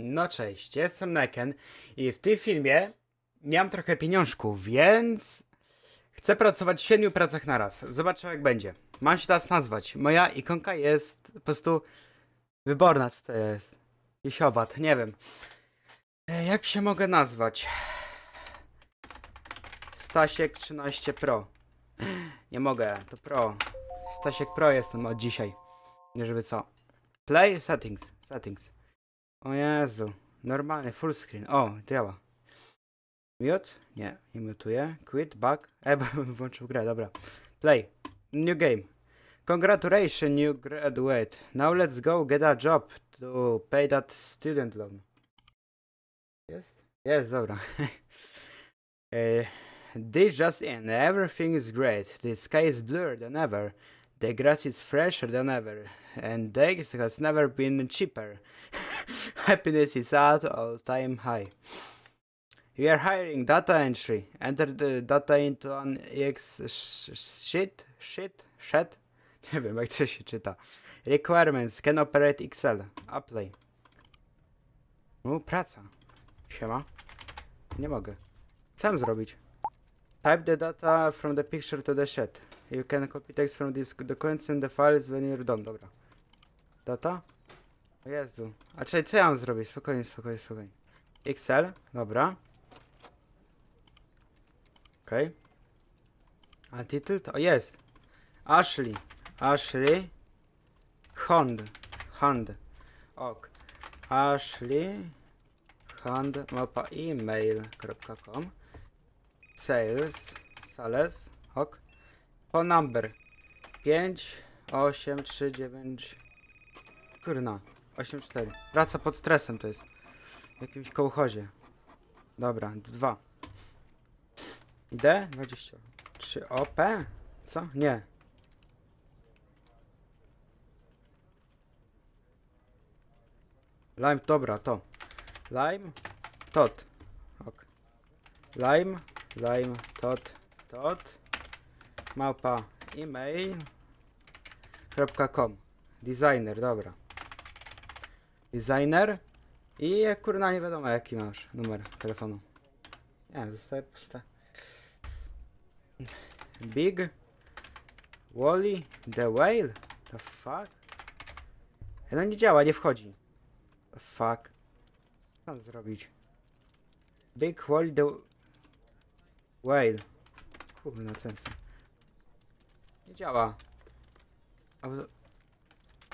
No cześć, jestem Neken i w tym filmie mam trochę pieniążków, więc chcę pracować w siedmiu pracach na raz. Zobaczę jak będzie. Mam się teraz nazwać. Moja ikonka jest po prostu wyborna, co to jest. Jesiowat, nie wiem. E, Jak się mogę nazwać? Stasiek 13 Pro. Nie mogę, to Pro. Stasiek Pro jestem od dzisiaj. Nie żeby co. Play settings, settings. O Jezu, normalny full screen. O, działa. Mute? Nie, nie mutuję. Quit, back. E, włączył grę, dobra. Play. New game. Congratulations, new graduate. Now let's go get a job to pay that student loan. Jest? Jest, dobra. Eh, this just in. Everything is great. The sky is bluer than ever. The grass is fresher than ever. And eggs has never been cheaper. Happiness is at all time high. We are hiring data entry. Enter the data into an EX sh- sheet, sheet, sheet. Nie wiem jak to się czyta. Requirements can operate Excel. Apply. U, praca. Siema. Nie mogę. Sam zrobić. Type the data from the picture to the sheet. You can copy text from this documents and the files when you're done. Dobra. Data? O Jezu. A czekaj, co ja mam zrobić? Spokojnie, spokojnie, spokojnie. Excel, dobra. Okej. Okay. A tytuł to... Jest. Ashley. Ashley. Hond. Hand. Ok. Ashley. Hand. Mapa email.com. Sales. Sales. Ok. Phone number. 5 8 3 9 Kurna. 8-4. Praca pod stresem to jest. W jakimś kołchozie. Dobra, 2. D? 23. OP? Co? Nie. Lime, dobra, to. Lime, tot. Ok. Lime, lime, tot, tot. Małpa email.com Designer, dobra. Designer i kurna nie wiadomo jaki masz numer telefonu. Nie, zostaje puste. Big Wally the Whale? The fuck? No nie działa, nie wchodzi. The fuck? Co tam zrobić? Big Wally the Whale. Kurna, jest? Nie działa. A,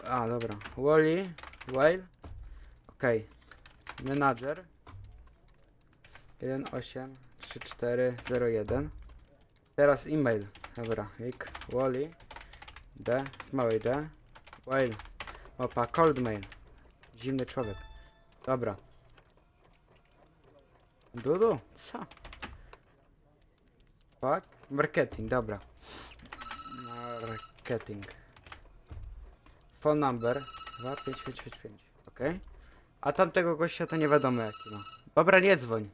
a dobra. Wally Whale. Okej. Manager. 183401. Teraz e-mail. Dobra. Rick Wally. D. Z małej D. Whale. Opa. Cold mail. Zimny człowiek. Dobra. Dudu? Co? Marketing, dobra. Marketing. Phone number 25555. Ok. A tamtego gościa to nie wiadomo jaki ma. Dobra, nie dzwoń.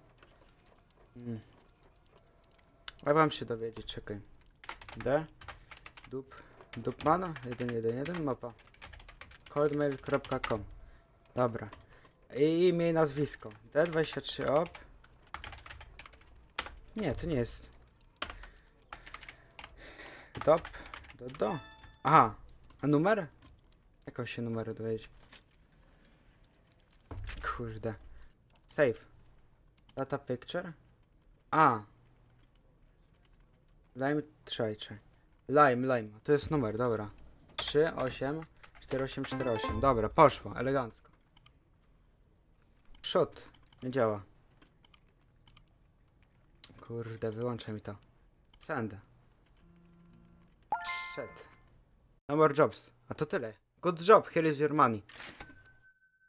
Hmm. A mam się dowiedzieć, czekaj. D. Dup. Dupmana 111 mapa. coldmail.com Dobra. I imię i nazwisko. D23 op. Nie, to nie jest. Dop. Do, do. Aha. A numer? Jak on się numeru dowiedzieć? Kurde. Save. Data picture? A. Lime, trzej, trzej. Lime, lime. To jest numer, dobra. 3, 8, 4, 8, 4, 8. Dobra, poszło, elegancko. Shot. Nie działa. Kurde, wyłączę mi to. Send. Shit. No more jobs. A to tyle. Good job, here is your money.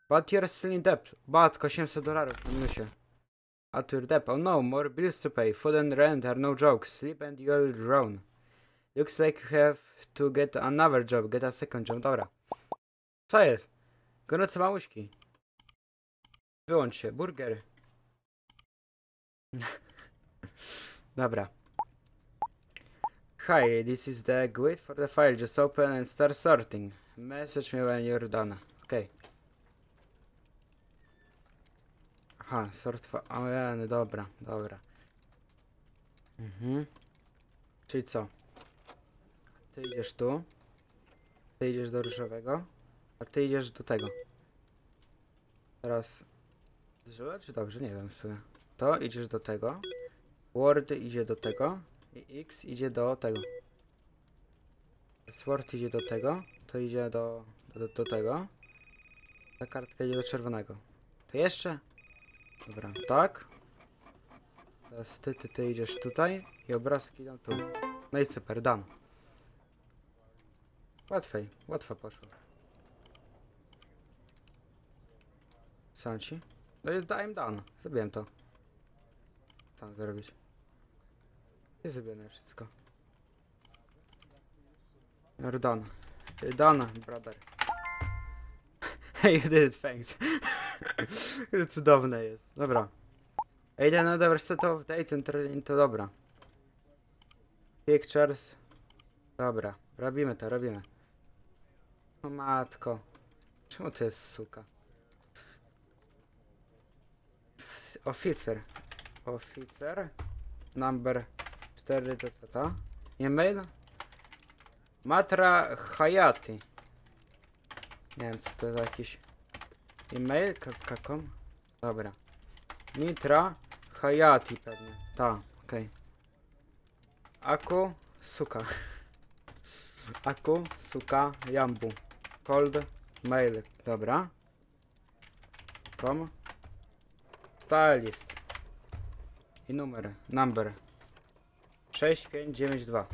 But you're still in debt. Batko, 800 dolarów na minusie. At your debt. Oh no, more bills to pay. Food and rent are no jokes. Sleep and you'll drown. Looks like you have to get another job. Get a second job. Dobra. Co jest? Gorące małuśki. Wyłącz się. Burger. Dobra. Hi, this is the GUID for the file. Just open and start sorting. Message me when you're done. Okay. Aha, sort fa... O, ja, no dobra, dobra. Mhm. Czyli co? Ty idziesz tu. Ty idziesz do różowego. A ty idziesz do tego. Teraz... Źle czy dobrze? Nie wiem w sumie. To idziesz do tego. Word idzie do tego. I X idzie do tego. Sword idzie do tego. To idzie do, do, do tego. Ta kartka idzie do czerwonego. To jeszcze? Dobra, tak. Teraz ty, ty, ty idziesz tutaj i obrazki idą tu. No i super, done. Łatwiej, łatwo poszło. Co ci? No i dałem done. Zrobiłem to. Co mam zrobić? Nie zrobione wszystko. You're done, brother. You did it, thanks. Cudowne jest. Dobra. Ej, ten another set of date to dobra. Pictures. Dobra. Robimy to, robimy. O matko. Czemu to jest suka? Oficer. Oficer. Number 4 to to to. E-mail. Matra Hayati. Nie wiem co to za jakiś e-mail. Kakom. Dobra. Mitra Hayati pewnie. Ta, okej. Aku Suka. Aku Suka Jambu. Cold Mail. Dobra. Kom. Stylist. I numer. Number. 6592.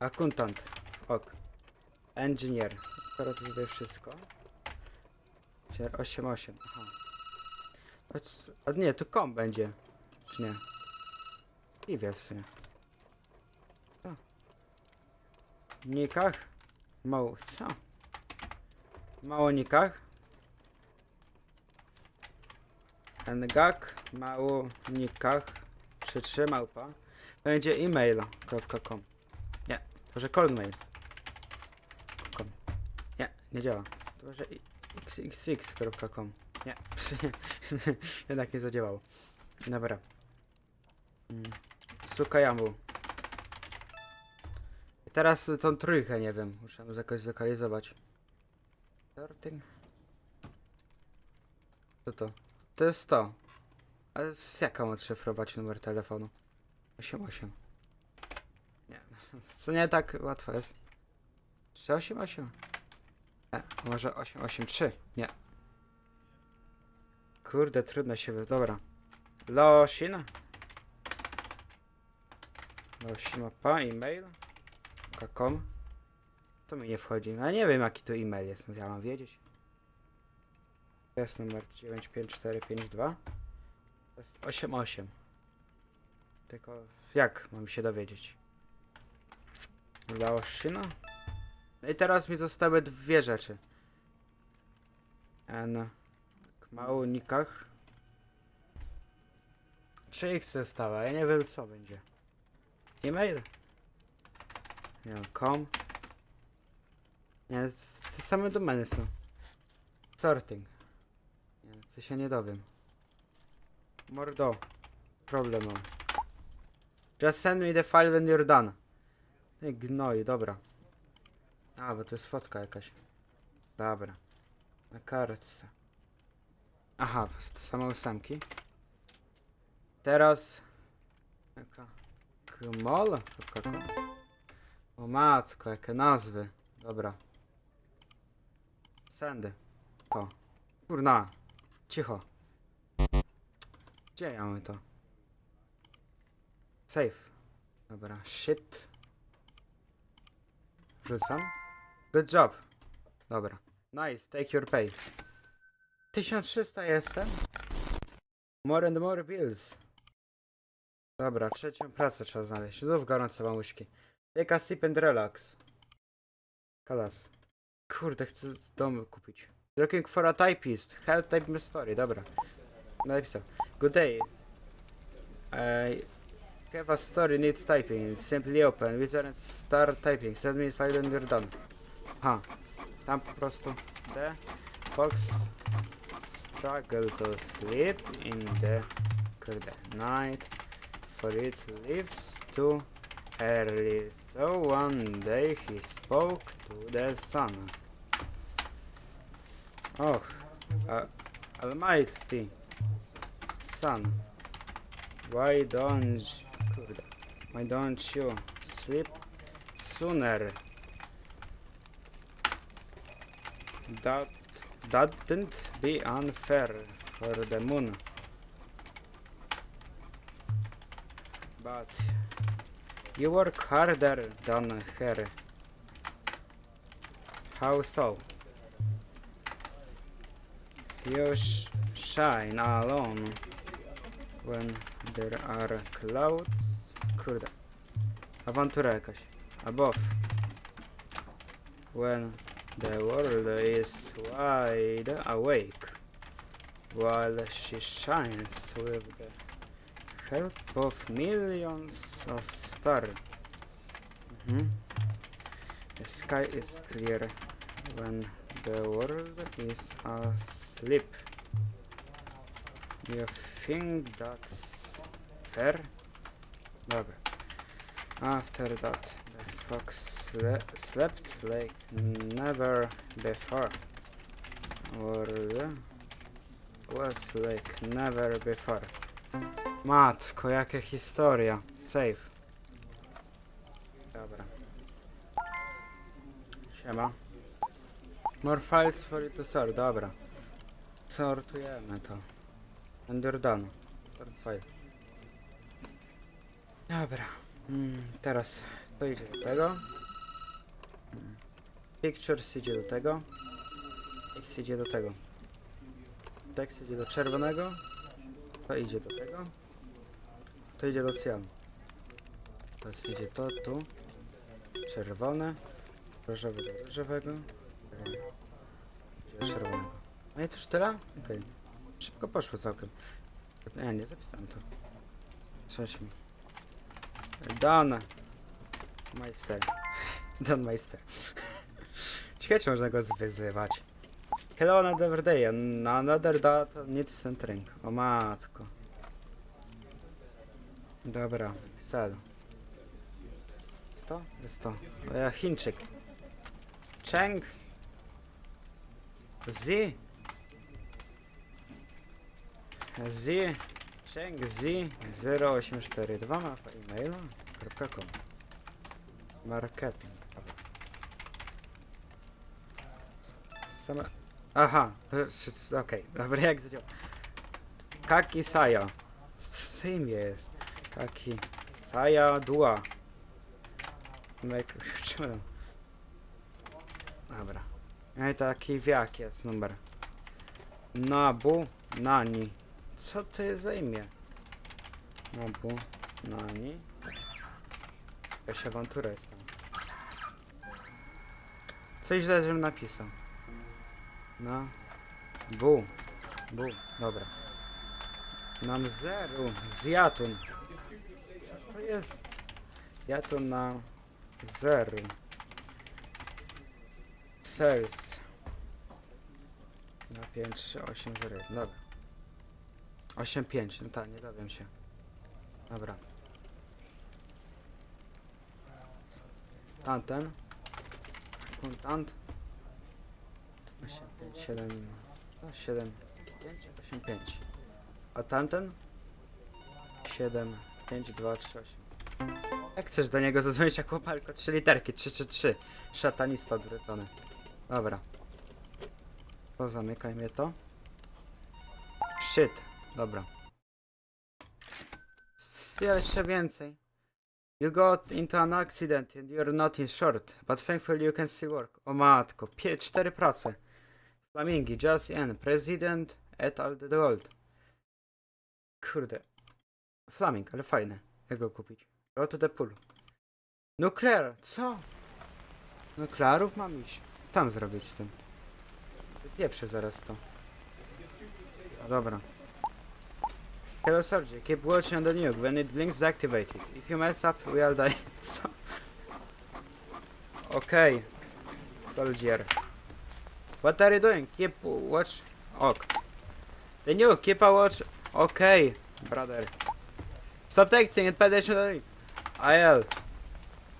Akuntant. Ok. Engineer. Teraz tutaj wszystko. 88. Aha. A nie, to kom będzie. Czy nie? I wie w sumie. Co? Nikach? Mało. Co? Mało nikach? Ngak, mało nikach. Czy trzy małpa? Będzie e-mail.com. Nie, może coldmail. Com. Nie, nie działa. To może xxx.com. Nie, jednak nie zadziałało. Dobra. Mm. Sukajamu. Teraz tą trójkę nie wiem, muszę jakoś zlokalizować. Sorting. Co to? To jest to. Ale z mam odszyfrować numer telefonu? 88. Nie. Co nie tak łatwo jest. 388? Nie, może 883? Nie. Kurde, trudno się wy... Dobra. Losin. Losin mapa, e-mail. .com. To mi nie wchodzi. Ja nie wiem jaki to e-mail jest, no ja mam wiedzieć. To jest numer 95452. To jest 88. Tylko jak mam się dowiedzieć? Laoshina? No i teraz mi zostały dwie rzeczy. N. Małnikach. Czy ich została? Ja nie wiem co będzie. E-mail? Nie wiem, com. Nie, te same domeny są. Sorting. Nie, to się nie dowiem. Mordo. Problem mam. Just send me the file when you're done. Nie gnoj, dobra. A, bo to jest fotka jakaś. Dobra. Na kartce. Aha, to same ósemki. Teraz... Jaka... Kmol? O matko, jakie nazwy. Dobra. Sendy. To. Kurna. Cicho. Gdzie ja mamy to? Safe. Dobra, shit. Wrzucam. Good job. Dobra. Nice, take your pay. 1300 jestem. More and more bills. Dobra, trzecią pracę trzeba znaleźć. Znów gorące mamuśki. Take a sip and relax. Kalas. Kurde, chcę dom kupić. Looking for a typist. Help type my story. Dobra. Napisał. Good day. I have a story needs typing. Simply open. Wizard start typing. Send me file when you're done. Ha. Tam po prostu. The Fox struggle to sleep in the night, for it lives too early. So one day he spoke to the sun. Oh, uh, Almighty Sun, why don't why don't you sleep sooner? That that'd be unfair for the moon. But you work harder than her. How so? You sh- shine alone when there are clouds. Kurde. Awantura jakaś. Above. When the world is wide awake. While she shines with the help of millions of stars. Mhm. The sky is clear when the world is asleep. You think that's fair? Dobra. After that, the fox sle slept like never before. World was like never before. Matko, jakie historia. Save. Dobra. Siema. More files for you to sort, dobra. Sortujemy to. And you're done. Sort file. Dobra. Mm, teraz to idzie do tego. Mm. Pictures idzie do tego. X idzie do tego. Text idzie do czerwonego. To idzie do tego. To idzie do cyjanu. Teraz idzie to tu. Czerwone. Różowy do różowego. Czerwonego. No i to już tyle? Okej. Szybko poszło całkiem. Nie, nie zapisałem to. Cześć mi. Don. Meister. Don Meister. Ciekawe, można go wyzywać. Hello another day, another that needs centering. O matko. Dobra, cel. 100? Jest to. O, ja Chińczyk. Cheng. Z. Z. Cheng Z 0842 mapa e-maila.com Marketing. Same... Aha, e, okej, dobra, jak zadziała. Kaki Saja. Imię jest? Kaki Saja Dua. Make... Czemu? Dobra. No i taki wiak jest numer. Nabu Nani. Co to jest za imię? Nabu Nani. Jakaś awantura jest tam. Coś źle, żebym napisał. No. Bu. Bu. Dobra. Nam zeru. Zjatun. Co to jest? Jatun na zeru. Sales. Na 5, 3, 8, 0. Dobra. 8, 5. No tak, nie dowiem się. Dobra. Tamten. Kontant. 8, 5, 7, no 7, 5, 8, 5. A tamten? 7, 5, 2, 3, 8. Jak chcesz do niego zadzwonić jak chłopalko? 3 literki, 3, 3, 3. Szatanista odwrócony. Dobra. Pozamykaj mnie to. Shit. Dobra. Jeszcze więcej. You got into an accident and you're not insured, but thankfully you can still work. O matko, pie 4 prace. Flamingi, Just N, President et al. the World. Kurde. Flaming, ale fajne. Jak go kupić? Go to the pool. Nuclear, co? Nuklearów mam iść. Tam zrobić z tym. Pieprzę zaraz to. Dobra. Hello soldier, keep watching on the nuke. When it blinks, deactivate it. If you mess up, we all die. Co? Okej. Soldier. What are you doing? Keep watch. Ok. The new, keep a watch. Okay, brother. Stop texting and pay attention. IL.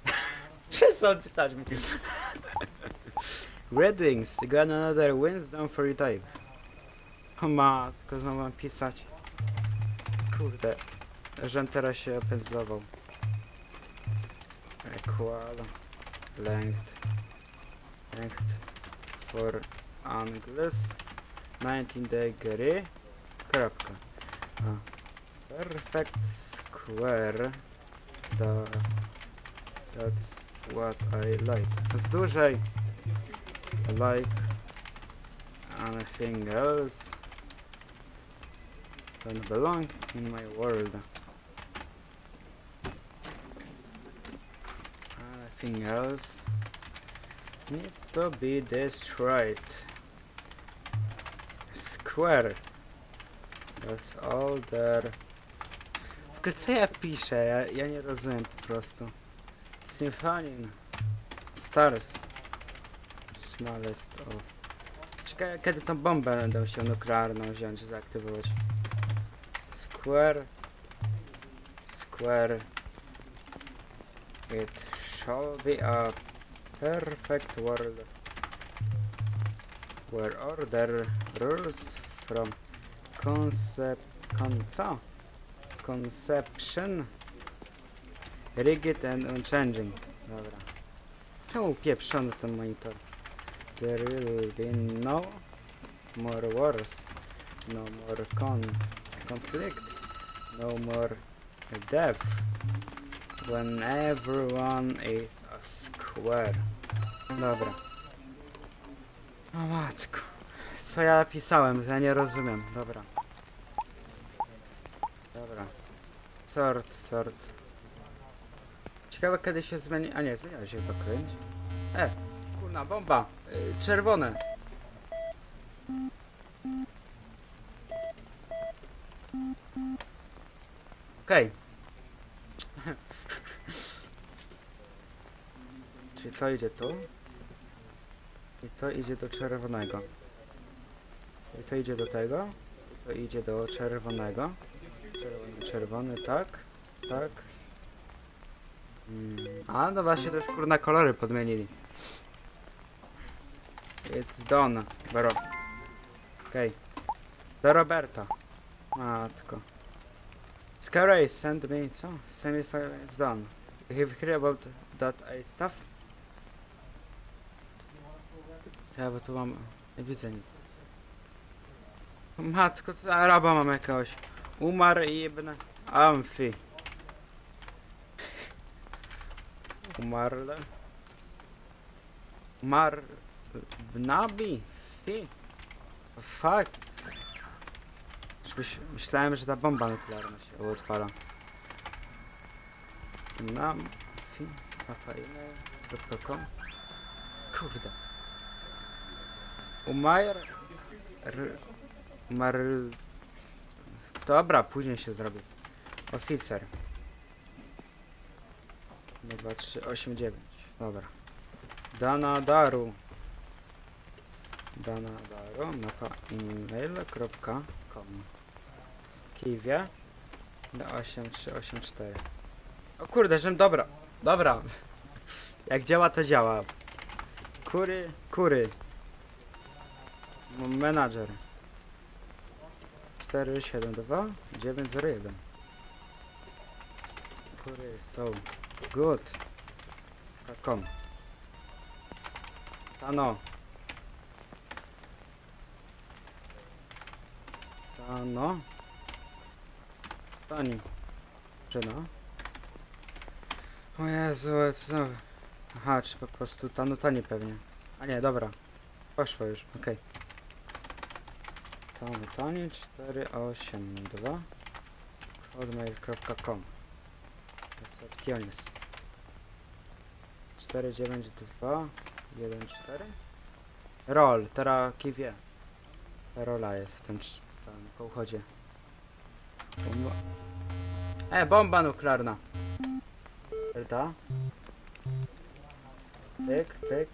Przestań pisać mi. Greetings, got another wisdom for you type. O matko, znowu mam pisać. Kurde, żem teraz się opędzlował. Equal length length for angles 19 degree kropka. A perfect square da, that's what I like. Z dłużej I like anything else don't belong in my world anything else needs to be destroyed. Square. That's all there. W ogóle co ja piszę? Ja, ja nie rozumiem po prostu. Symphonian. Stars. Smallest of. Kiedy tą bombę będę się nuklearną wziąć, zaaktywować. Square. Square. It shall be a perfect world where order rules from concept conce conception rigid and unchanging dobra czemu pieprzony ten monitor there will be no more wars no more con conflict no more death when everyone is a square Dobra. O matko. Co ja pisałem? Ja nie rozumiem. Dobra. Dobra. Sort, sort. Ciekawe kiedy się zmieni... A nie, zmieniła się chyba kręć. E, kurna, bomba. Y, czerwone. Okej. Czyli to idzie tu. I to idzie do czerwonego. I to idzie do tego. To idzie do czerwonego. Czerwony, czerwony, tak. Tak. Mm. A, no właśnie też kurna kolory podmienili. It's done, bro. Okej. Do Roberta. Matko. Scaray send me, co? Semi-final is done. You have heard about that I stuff? Bo tu mam... Nie widzę nic. Matko, to Araba mam jakiegoś. Umarł ibn Amfi. Umarł. Umarł... Nabi? Fi? Fuck. Już myśl, myślałem, że ta bomba nuklearna się odpala. Nam... Fi... Papaile.com Kurde. Umarł... R... Umarł... Dobra, później się zrobi. Oficer. 1, 2, 3, 8, 9. Dobra. Dana Daru. Dana Daru. Mapa email.com Kiwie. 8384. O kurde, żem dobra. Dobra. Jak działa, to działa. Kury, kury. Menadżer. 472 901. Kury są good. Com. Tano. Tano. Tani. Żena. O Jezu, co znowu? Aha, czy po prostu tano tani pewnie. A nie, dobra. Poszło już, okej. Tano tani 482 hotmail.com Jaki on jest? 492 14 Roll, teraz kiwie. Rola jest w tym cz- całym kołchodzie. Bomba. E, bomba nuklearna. Prawda? Pyk, pyk.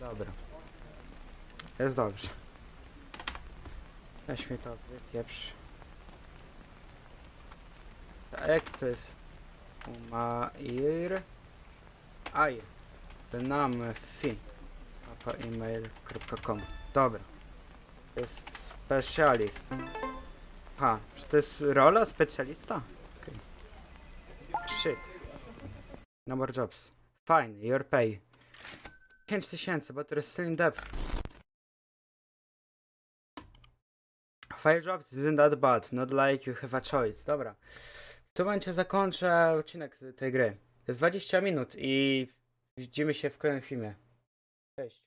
Dobra. Jest dobrze. Weź mi to wypieprz. Jak to jest? Umair. Aj. Dynam fi. Email.com. Dobra. To jest specialist. Ha, czy to jest rola specjalista? Shit. No more jobs. Fine, your pay. 5000, but there is still in debt. Five jobs isn't that bad, not like you have a choice. Dobra. W tym momencie zakończę odcinek tej gry. Jest 20 minut i widzimy się w kolejnym filmie. Cześć.